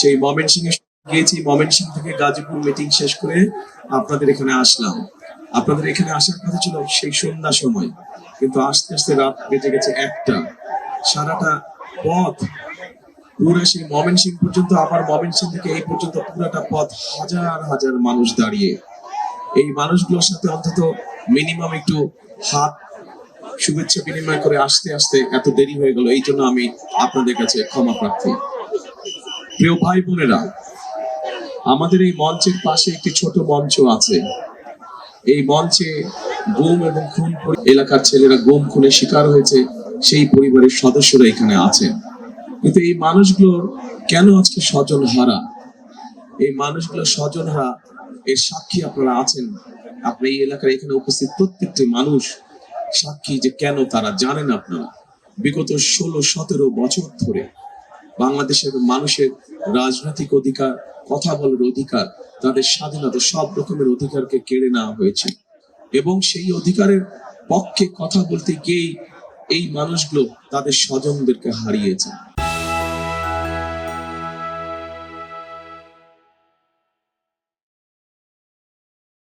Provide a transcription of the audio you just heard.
সেই মমেন সিং এ গিয়েছি। মমেন সিং থেকে গাজীপুর মিটিং শেষ করে আপনাদের এখানে আসলাম। আপনাদের এখানে আসার কথা ছিল সেই সন্ধ্যা সময়। কিন্তু আস্তে আস্তে রাত বেজে গেছে একটা। সারাটা পথ পুরো সেই মমেন সিং পর্যন্ত আমার মমেন সিং থেকে এই পর্যন্ত পুরাটা পথ হাজার হাজার মানুষ দাঁড়িয়ে। এই মানুষগুলোর সাথে অন্তত মিনিমাম একটু হাত শুভেচ্ছা বিনিময় করে আসতে আসতে এত দেরি হয়ে গেল। এই জন্য আমি আপনাদের কাছে ক্ষমা প্রার্থী। প্রিয় ভাই বোনেরা আমাদের এই মঞ্চের পাশে একটি ছোট মঞ্চ আছে। এই মঞ্চে গুম এবং খুন এলাকার ছেলেরা গুম খুনে শিকার হয়েছে, সেই পরিবারের সদস্যরা এখানে আছেন। কিন্তু এই মানুষগুলোর কেন আজকে স্বজন হারা? এই মানুষগুলো স্বজন হারা, এর সাক্ষী আপনারা আছেন? আপনি এই এলাকার এখানে উপস্থিত প্রত্যেকটি মানুষ সাক্ষী যে কেন তারা জানেন আপনারা? বিগত ষোলো, সতেরো বছর ধরে বাংলাদেশের মানুষের রাজনৈতিক অধিকার, কথা বলার অধিকার, তাদের স্বাধীনতা, সব রকমের অধিকারকে কেড়ে নেওয়া হয়েছে। এবং সেই অধিকারের পক্ষে কথা বলতে গিয়েই এই মানুষগুলো তাদের স্বজনদেরকে হারিয়েছে।